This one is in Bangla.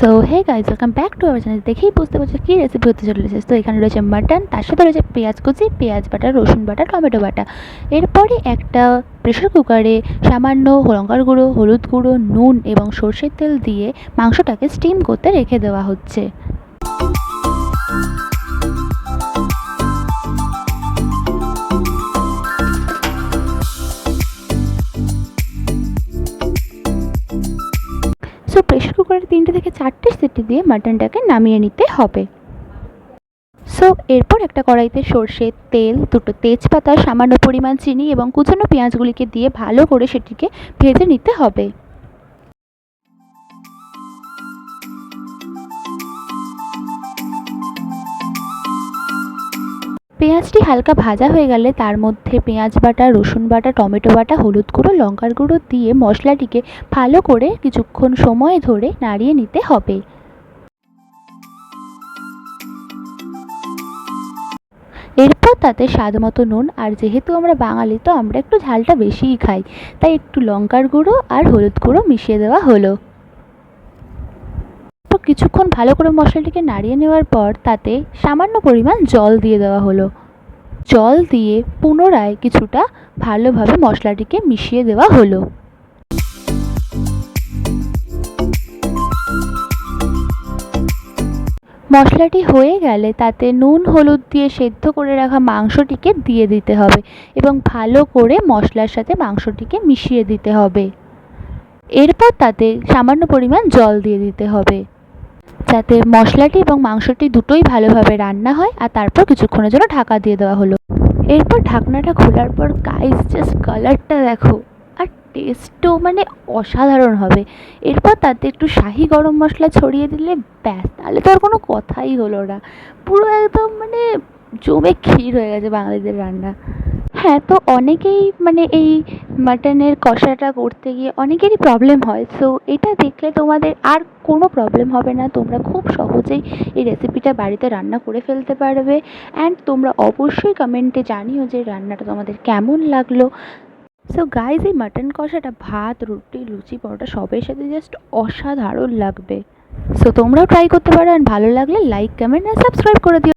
So hey guys welcome back to our channel দেখেই বুঝতে পারছ কী রেসিপি হতে চলেছে। তো এখানে রয়েছে মাটন তার সাথে রয়েছে পেঁয়াজ কুচি, পেঁয়াজ বাটা, রসুন বাটা, টমেটো বাটা। এরপরে একটা প্রেশার কুকারে সামান্য লঙ্কার গুঁড়ো, হলুদ গুঁড়ো, নুন এবং সর্ষের তেল দিয়ে মাংসটাকে স্টিম করতে রেখে দেওয়া হচ্ছে। সো প্রেশার কুকারে তিনটে থেকে চারটে সিটি দিয়ে মাটনটাকে নামিয়ে নিতে হবে। সো এরপর একটা কড়াইতে সর্ষে, তেল, দুটো তেজপাতা, সামান্য পরিমাণ চিনি এবং কুচানো পেঁয়াজগুলিকে দিয়ে ভালো করে সেটিকে ভেজে নিতে হবে। পেঁয়াজটি হালকা ভাজা হয়ে গেলে তার মধ্যে পেঁয়াজ বাটা, রসুন বাটা, টমেটো বাটা, হলুদ গুঁড়ো, লঙ্কার গুঁড়ো দিয়ে মশলাটিকে ভালো করে কিছুক্ষণ সময় ধরে নাড়িয়ে নিতে হবে। এরপর তাতে স্বাদ মতো নুন, আর যেহেতু আমরা বাঙালি, তো আমরা একটু ঝালটা বেশিই খাই। তাই একটু লঙ্কার গুঁড়ো আর হলুদ গুঁড়ো মিশিয়ে দেওয়া হলো। কিছুক্ষণ ভালো করে মশলাটিকে নাড়িয়ে নেওয়ার পর তাতে সামান্য পরিমাণ জল দিয়ে দেওয়া হলো। জল দিয়ে পুনরায় কিছুটা ভালোভাবে মশলাটিকে মিশিয়ে দেওয়া হলো। মশলাটি হয়ে গেলে তাতে নুন, হলুদ দিয়ে সেদ্ধ করে রাখা মাংসটিকে দিয়ে দিতে হবে এবং ভালো করে মশলার সাথে মাংসটিকে মিশিয়ে দিতে হবে। এরপর তাতে সামান্য পরিমাণ জল দিয়ে দিতে হবে। যাতে মশলাটি এবং মাংসটি দুটোই ভালোভাবে রান্না হয় আর তারপর কিছুক্ষণের জন্য ঢাকা দিয়ে দেওয়া হলো। এরপর ঢাকনাটা খোলার পর গাইস জাস্ট কালারটা দেখো। আর টেস্টও মানে অসাধারণ হবে। এরপর তাতে একটু শাহি গরম মশলা ছড়িয়ে দিলে ব্যাস, তাহলে তো আর কোনো কথাই হলো না। পুরো একদম মানে জমে ক্ষীর হয়ে গেছে বাঙালিদের রান্না। হ্যাঁ তো অনেকেই মানে এই মাটনের কষাটা করতে গিয়ে অনেকেরই প্রবলেম হয়। সো এটা দেখলে তোমাদের আর কোনো প্রবলেম হবে না। তোমরা খুব সহজেই এই রেসিপিটা বাড়িতে রান্না করে ফেলতে পারবে। অ্যান্ড তোমরা অবশ্যই কমেন্টে জানিও যে রান্নাটা তোমাদের কেমন লাগল। সো গাইজ এই মাটন কষাটা, ভাত, রুটি, লুচি, পরোটা সবের সাথে জাস্ট অসাধারণ লাগবে। সো তোমরাও ট্রাই করতে পারো। অ্যান্ড ভালো লাগলে লাইক কমেন্ট আর সাবস্ক্রাইব করে দিও।